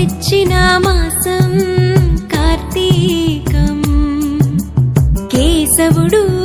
తెచ్చిన మాసం కార్తీకం. కేశవుడు